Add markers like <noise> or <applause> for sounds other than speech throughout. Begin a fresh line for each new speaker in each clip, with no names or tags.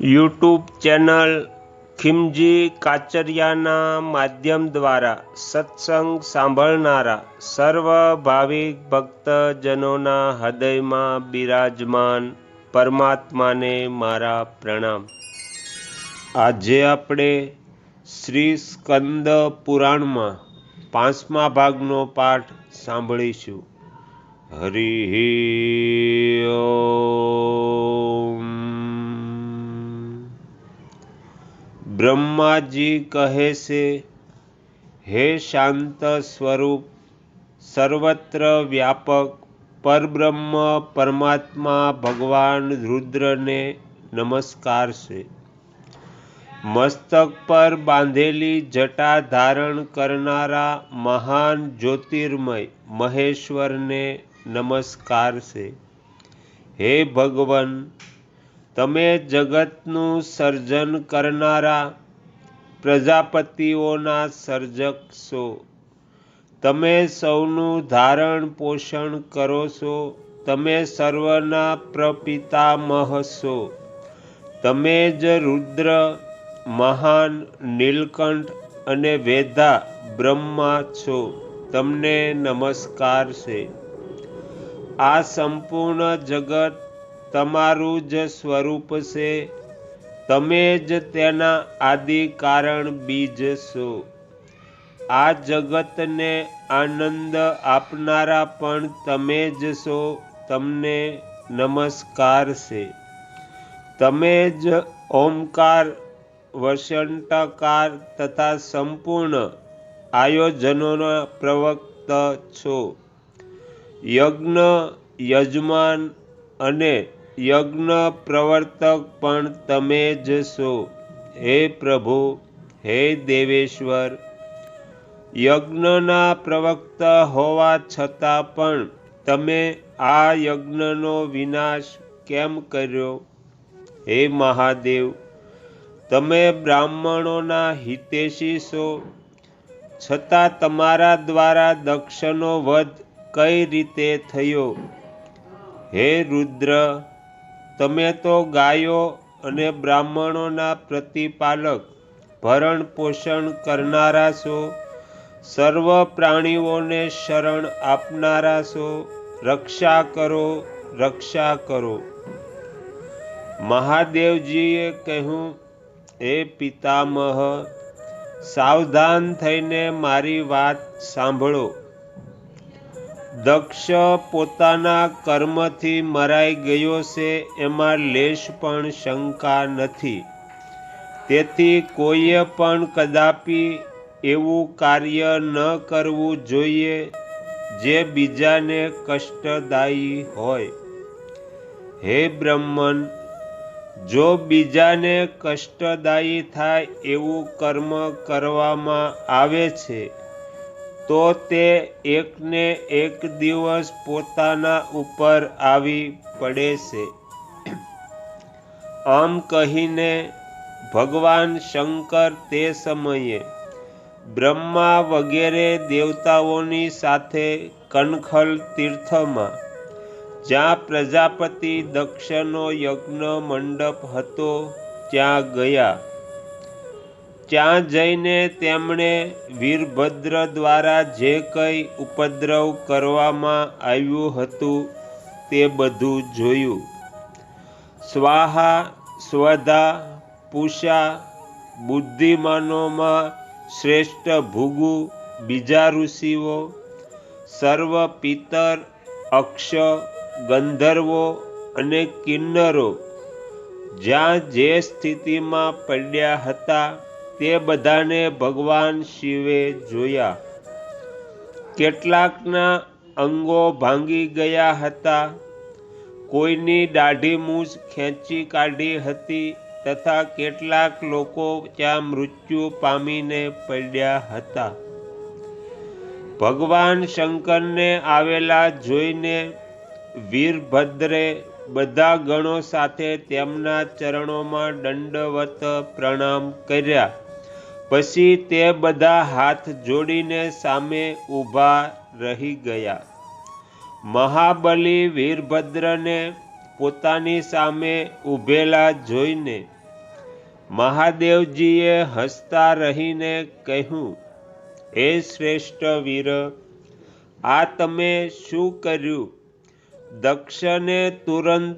YouTube channel ખિમજી કાચરિયાના માધ્યમ દ્વારા સત્સંગ સાંભળનારા સર્વ ભાવિક ભક્તજનોના હૃદયમાં બિરાજમાન પરમાત્માને મારા પ્રણામ. આજે આપણે શ્રી સ્કંદ પુરાણમાં પાંચમા ભાગનો પાઠ સાંભળીશું. હરિ બ્રહ્માજી કહે છે, હે શાંત સ્વરૂપ, સર્વત્ર વ્યાપક, પરબ્રહ્મ, પરમાત્મા, ભગવાન, રુદ્રને નમસ્કાર છે. મસ્તક પર બાંધેલી જટા ધારણ કરનારા મહાન જ્યોતિર્મય મહેશ્વરને નમસ્કાર છે. હે ભગવન તમે જગતનું સર્જન કરનારા પ્રજાપતિઓના સર્જક છો. તમે સૌનું ધારણ પોષણ કરો છો. તમે સર્વના પ્રપિતામહ છો. તમે જ રુદ્ર, મહાન, નીલકંઠ અને વેદા બ્રહ્મા છો. તમને નમસ્કાર છે. આ સંપૂર્ણ જગત તમારું જ સ્વરૂપ છે. તમે જ તેના આદિ કારણ બીજ છો આ જગતને આનંદ આપનારા પણ તમે જ છો. તમને નમસ્કાર છે. તમે જ ઓમકાર વસંતકાર તથા સંપૂર્ણ આયોજનોના પ્રવક્ત છો. યજ્ઞ, યજમાન અને યજ્ઞ પ્રવર્તક પણ તમે જ છો. હે પ્રભુ, હે દેવેશ્વર. યજ્ઞના પ્રવક્તા હોવા છતાં પણ તમે આ યજ્ઞનો વિનાશ કેમ કર્યો? હે મહાદેવ, તમે બ્રાહ્મણોના હિતેશી છો. છતાં તમારા દ્વારા દક્ષનો વધ કઈ રીતે થયો? હે રુદ્ર તમે તો ગાયો અને બ્રાહ્મણોના પ્રતિપાલક, ભરણ પોષણ કરનારા છો, સર્વ પ્રાણીઓને શરણ આપનારા છો, રક્ષા કરો રક્ષા કરો. મહાદેવજીએ કહ્યું, હે પિતામહ, સાવધાન થઈને મારી વાત સાંભળો. દક્ષ પોતાના કર્મથી મરાઈ ગયો છે, એમાં લેશ પણ શંકા નથી. તેથી કોઈએ પણ કદાપી એવું કાર્ય ન કરવું જોઈએ જે બીજાને કષ્ટદાયી હોય. હે બ્રહ્મન, જો બીજાને કષ્ટદાયી થાય એવું કર્મ કરવામાં આવે છે તો તે એકને એક દિવસ પોતાના ઉપર આવી પડે છે. આમ કહીને ભગવાન શંકર તે સમયે બ્રહ્મા વગેરે દેવતાઓની સાથે કનખલ તીર્થમાં, જ્યાં પ્રજાપતિ દક્ષનો યજ્ઞ મંડપ હતો, ત્યાં ગયા. ત્યાં જઈને તેમણે વીરભદ્ર દ્વારા જે કંઈ ઉપદ્રવ કરવામાં આવ્યું હતું તે બધું જોયું. સ્વાહા, સ્વધા, પૂષા, બુદ્ધિમાનોમાં શ્રેષ્ઠ ભૂગુ, બીજા ઋષિઓ, સર્વ પિતર, અક્ષ, ગંધર્વો અને કિન્નરો જ્યાં જે સ્થિતિમાં પડ્યા હતા તે બધાને ભગવાન શિવે જોયા. કેટલાકના અંગો ભાંગી ગયા હતા. કોઈની દાઢી મૂછ ખેંચી કાઢી હતી તથા કેટલાક લોકો ત્યાં મૃત્યુ પામીને પડ્યા હતા. ભગવાન શંકરને આવેલા જોઈને વીરભદ્રે બધા ગણો સાથે તેમના ચરણોમાં દંડવત પ્રણામ કર્યા. પછી તે બધા હાથ જોડીને સામે ઊભા રહી ગયા. મહાબલી વીરભદ્રને પોતાની સામે ઊભેલા જોઈને મહાદેવજીએ હસતા રહીને કહ્યું, હે શ્રેષ્ઠ વીર, આ તમે શું કર્યું? દક્ષને તુરંત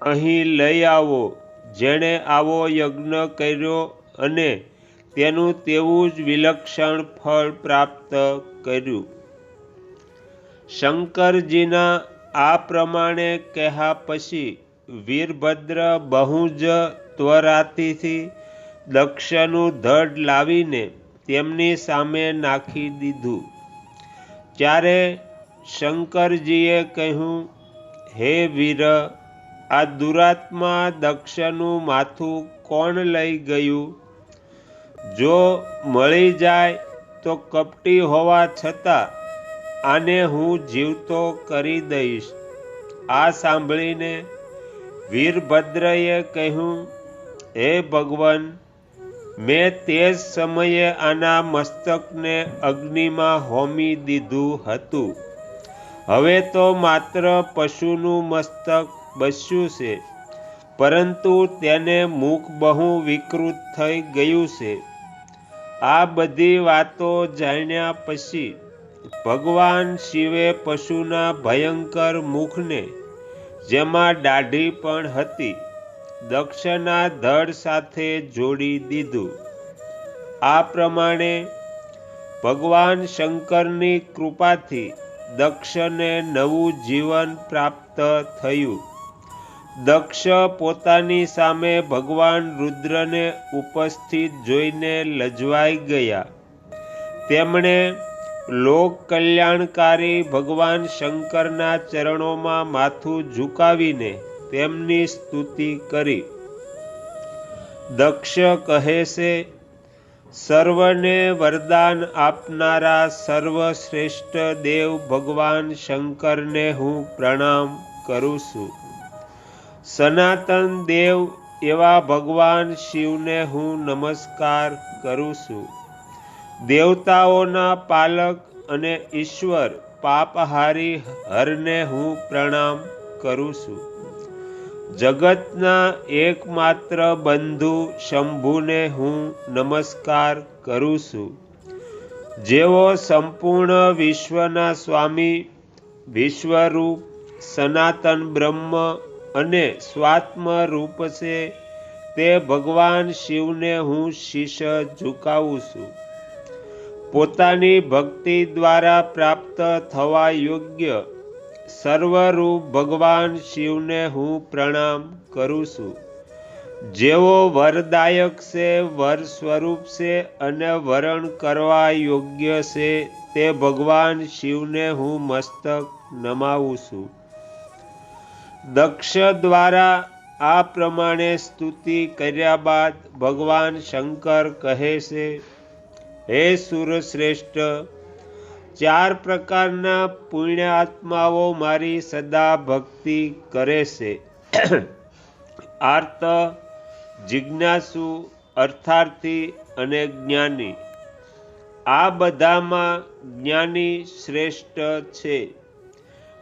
અહીં લઈ આવો, જેણે આવો યજ્ઞ કર્યો અને તેનું તેવું જ વિલક્ષણ ફળ પ્રાપ્ત કર્યું. શંકરજીના આ પ્રમાણે કહ્યા પછી વીરભદ્ર બહુ જ ત્વરાતીથી દક્ષનું ધડ લાવીને તેમની સામે નાખી દીધું. ત્યારે શંકરજીએ કહ્યું, હે વીર, આ દુરાત્મા દક્ષનું માથું કોણ લઈ ગયું? જો મળી જાય તો કપટી હોવા છતાં આને હું જીવતો કરી દઈશ. આ સાંભળીને વીરભદ્રએ કહ્યું, હે ભગવાન, મેં તે જ સમયે આના મસ્તકને અગ્નિમાં હોમી દીધું હતું. હવે તો માત્ર પશુનું મસ્તક બસ્યું છે, પરંતુ તેને મુખ બહુ વિકૃત થઈ ગયું છે. આ બધી વાતો જાણ્યા પછી ભગવાન શિવે પશુના ભયંકર મુખને, જેમાં દાઢી પણ હતી, દક્ષના ધડ સાથે જોડી દીધું. આ પ્રમાણે ભગવાન શંકરની કૃપાથી દક્ષને નવું જીવન પ્રાપ્ત થયું. દક્ષ પોતાની સામે ભગવાન રુદ્રને ઉપસ્થિત જોઈને લજવાઈ ગયા. તેમણે લોક કલ્યાણકારી ભગવાન શંકરના ચરણોમાં માથું ઝુકાવીને તેમની સ્તુતિ કરી. દક્ષ કહે છે, સર્વને વરદાન આપનારા સર્વશ્રેષ્ઠ દેવ ભગવાન શંકરને હું પ્રણામ કરું છું. સનાતન દેવ એવા ભગવાન શિવને હું નમસ્કાર કરું છું. દેવતાઓના પાલક અને ઈશ્વર પાપહારી હરને હું પ્રણામ કરું છું. જગતના એકમાત્ર બંધુ શંભુને હું નમસ્કાર કરું છું. જેઓ સંપૂર્ણ વિશ્વના સ્વામી, વિશ્વરૂપ, સનાતન બ્રહ્મ અને સ્વાત્મ રૂપ છે. તે ભગવાન શિવને હું શીશ ઝુકાવું છું. પોતાની ભક્તિ દ્વારા પ્રાપ્ત થવા યોગ્ય સર્વરૂપ ભગવાન શિવને હું પ્રણામ કરું છું. જેવો વરદાયક છે, વર સ્વરૂપ છે અને વરણ કરવા યોગ્ય છે, તે ભગવાન શિવને હું મસ્તક નમાવું છું. દક્ષ દ્વારા આ પ્રમાણે સ્તુતિ કર્યા બાદ ભગવાન શંકર કહે છે, હે સુરશ્રેષ્ઠ, ચાર પ્રકારના પુણ્યાત્માઓ મારી સદા ભક્તિ કરે છે. <clears throat> આર્ત, જિજ્ઞાસુ, અર્થાર્થી અને જ્ઞાની. આ બધામાં જ્ઞાની શ્રેષ્ઠ છે.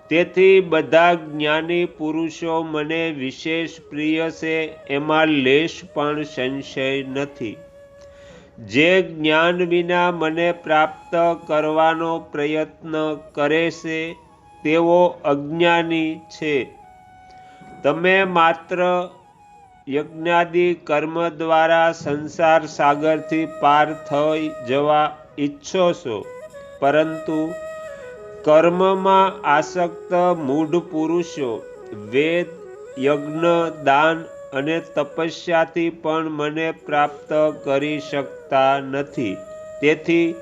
તેથી બધા જ્ઞાની પુરુષો મને વિશેષ પ્રિય છે, એમાં લેશ પણ સંશય નથી. જે જ્ઞાન વિના મને પ્રાપ્ત કરવાનો પ્રયત્ન કરે છે, તેઓ અજ્ઞાની છે. તમે માત્ર યજ્ઞાદિ કર્મ દ્વારા સંસાર સાગરથી પાર થઈ જવા ઈચ્છો છો, પરંતુ કર્મમાં આસક્ત મૂઢ પુરુષો, વેદ, યજ્ઞ, દાન અને તપસ્યાથી પણ મને પ્રાપ્ત કરી શકતા નથી. તેથી,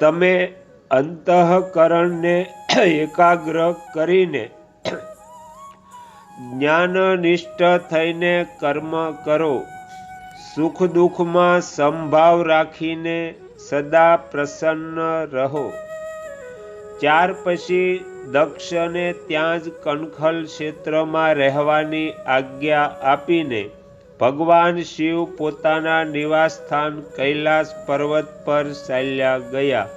તમે અંતઃકરણને <clears throat> એકાગ્ર કરીને <clears throat> જ્ઞાનનિષ્ઠ થઈને કર્મ કરો. સુખ દુઃખમાં સંભાવ રાખીને સદા પ્રસન્ન રહો. ત્યાર પછી દક્ષને ત્યાં જ કણખલ ક્ષેત્રમાં રહેવાની આજ્ઞા આપીને ભગવાન શિવ પોતાના નિવાસસ્થાન કૈલાસ પર્વત પર ચાલ્યા ગયા.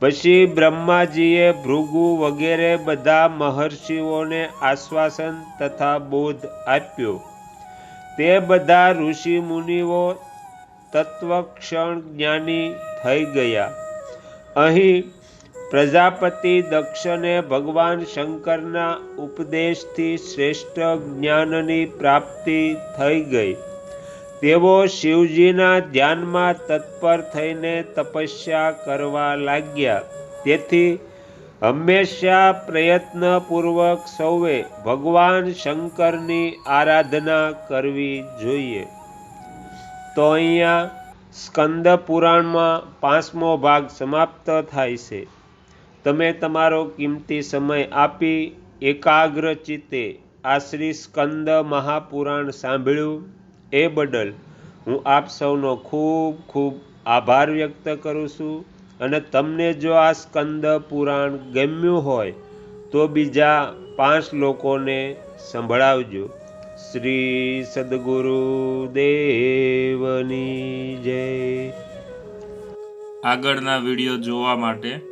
પછી બ્રહ્માજીએ ભૃગુ વગેરે બધા મહર્ષિઓને આશ્વાસન તથા બોધ આપ્યો. તે બધા ઋષિ મુનિઓ તત્વક્ષણ જ્ઞાની થઈ ગયા. અહીં પ્રજાપતિ દક્ષને ભગવાન શંકરના ઉપદેશથી શ્રેષ્ઠ જ્ઞાનની પ્રાપ્તિ થઈ ગઈ. તેઓ શિવજીના ધ્યાનમાં તત્પર થઈને તપસ્યા કરવા લાગ્યા. તેથી હંમેશા પ્રયત્નપૂર્વક સૌએ ભગવાન શંકરની આરાધના કરવી જોઈએ. તો અહીંયા સ્કંદ પુરાણમાં પાંચમો ભાગ સમાપ્ત થાય છે. તમે તમારો કિંમતી સમય આપી એકાગ્ર ચિત્તે આ શ્રી સ્કંદ મહાપુરાણ સાંભળ્યું એ બદલ હું આપ સૌનો ખૂબ ખૂબ આભાર વ્યક્ત કરું છું અને તમને જો આ સ્કંદ પુરાણ ગમ્યું હોય તો બીજા પાંચ લોકોને સંભળાવજો. શ્રી સદગુરુ દેવની જય.
આગળના વીડિયો જોવા માટે